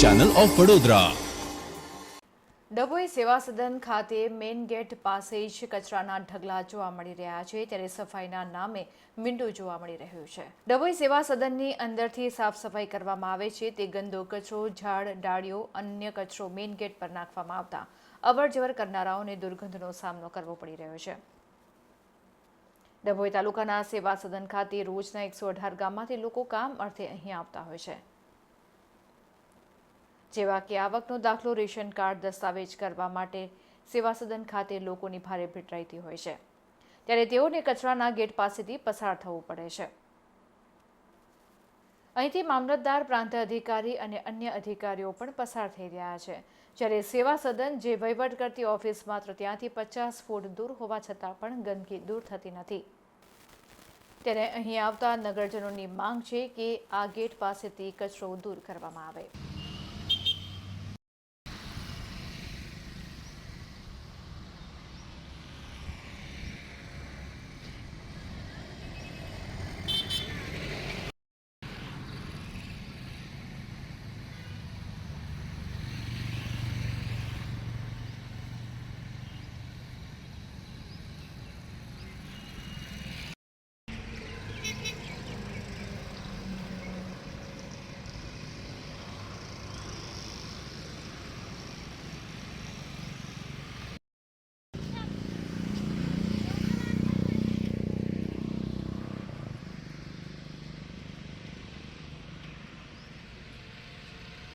Channel of Vadodara Dabhoi Seva Sadan ખાતે main gate પાસે જ કચરાના ઢગલા જોવા મળી રહ્યા છે, ત્યારે સફાઈના નામે મીંડો જોવા મળી રહ્યો છે. ડભોઈ સેવા સદનની અંદરથી સાફ સફાઈ કરવામાં આવે છે, તે ગંદો કચરો, ઝાડ, ડાળીઓ, અન્ય કચરો મેઇન ગેટ પર નાખવામાં આવતા અવર જવર કરનારાઓને દુર્ગંધનો સામનો કરવો પડી રહ્યો છે. ડભોઈ તાલુકાના સેવા સદન ખાતે રોજના એકસો અઢાર ગામમાંથી લોકો કામ અર્થે અહીં આવતા હોય છે. જેવા કે આવકનો દાખલો, રેશન કાર્ડ દસ્તાવેજ કરવા માટે સેવા સદન ખાતે લોકોની ભારે ભીડ રહેતી હોય છે. ત્યારે તેઓને કચરાના ગેટ પાસેથી પસાર થવું પડે છે. અહીંથી મામલતદાર, પ્રાંત અધિકારી અને અન્ય અધિકારીઓ પણ પસાર થઈ રહ્યા છે. જ્યારે સેવા સદન જે વહીવટ કરતી ઓફિસ માત્ર ત્યાંથી પચાસ ફૂટ દૂર હોવા છતાં પણ ગંદકી દૂર થતી નથી. ત્યારે અહીં આવતા નગરજનોની માંગ છે કે આ ગેટ પાસેથી કચરો દૂર કરવામાં આવે.